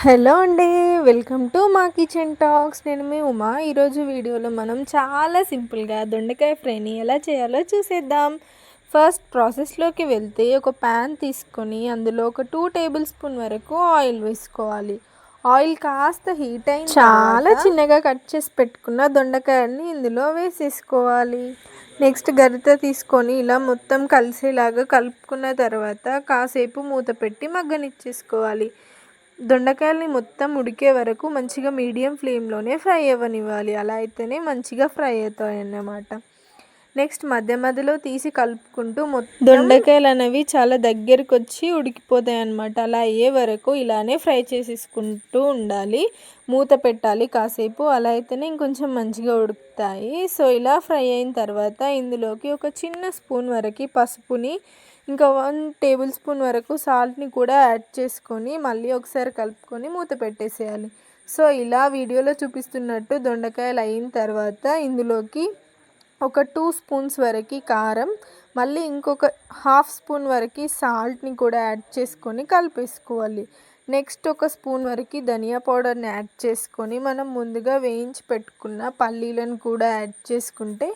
Hello అండి welcome to మా kitchen talks. నేను మీ ఉమా. ఈరోజు వీడియోలో మనం చాలా సింపుల్గా దొండకాయ ఫ్రైని ఎలా చేయాలో చూసేద్దాం. ఫస్ట్ ప్రాసెస్లోకి వెళ్తే ఒక ప్యాన్ తీసుకొని అందులో ఒక టూ టేబుల్ స్పూన్ వరకు ఆయిల్ వేసుకోవాలి. ఆయిల్ కాస్త హీట్ అయిన చాలా చిన్నగా కట్ చేసి పెట్టుకున్న దొండకాయని ఇందులో వేసేసుకోవాలి. నెక్స్ట్ గరిట తీసుకొని ఇలా మొత్తం కలిసేలాగా కలుపుకున్న తర్వాత కాసేపు మూత పెట్టి మగ్గనిచ్చేసుకోవాలి. దొండకాయల్ని మొత్తం ఉడికే వరకు మంచిగా మీడియం ఫ్లేమ్లోనే ఫ్రై అవ్వనివ్వాలి. అలా అయితేనే మంచిగా ఫ్రై అవుతాయి అన్నమాట నెక్స్ట్ మధ్య మధ్యలో తీసి కలుపుకుంటూ మొత్తం దొండకాయలు అనేవి చాలా దగ్గరకు వచ్చి ఉడికిపోతాయి అన్నమాట అలా అయ్యే వరకు ఇలానే ఫ్రై చేసేసుకుంటూ ఉండాలి. మూత పెట్టాలి కాసేపు. అలా అయితేనే ఇంకొంచెం మంచిగా ఉడుకుతాయి. సో ఇలా ఫ్రై అయిన తర్వాత ఇందులోకి ఒక చిన్న స్పూన్ వరకు పసుపుని ఇంకా వన్ టేబుల్ స్పూన్ వరకు సాల్ట్ని కూడా యాడ్ చేసుకొని మళ్ళీ ఒకసారి కలుపుకొని మూత పెట్టేసేయాలి. సో ఇలా వీడియోలో చూపిస్తున్నట్టు దొండకాయలు అయిన తర్వాత ఇందులోకి ఒక టూ స్పూన్స్ వరకు కారం మళ్ళీ ఇంకొక హాఫ్ స్పూన్ వరకు సాల్ట్ని కూడా యాడ్ చేసుకొని కలిపేసుకోవాలి. నెక్స్ట్ ఒక స్పూన్ వరకు ధనియా పౌడర్ని యాడ్ చేసుకొని మనం ముందుగా వేయించి పెట్టుకున్న పల్లీలను కూడా యాడ్ చేసుకుంటే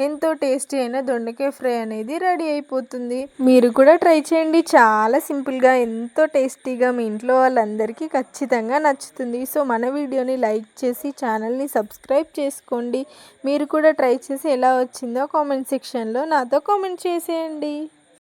ఎంతో టేస్టీ అయిన దొండకాయ ఫ్రై అనేది రెడీ అయిపోతుంది. మీరు కూడా ట్రై చేయండి. చాలా సింపుల్గా ఎంతో టేస్టీగా మీ ఇంట్లో వాళ్ళందరికీ ఖచ్చితంగా నచ్చుతుంది. సో మన వీడియోని లైక్ చేసి ఛానల్ని సబ్స్క్రైబ్ చేసుకోండి. మీరు కూడా ట్రై చేసి ఎలా వచ్చిందో కామెంట్ సెక్షన్లో నాతో కామెంట్ చేసేయండి.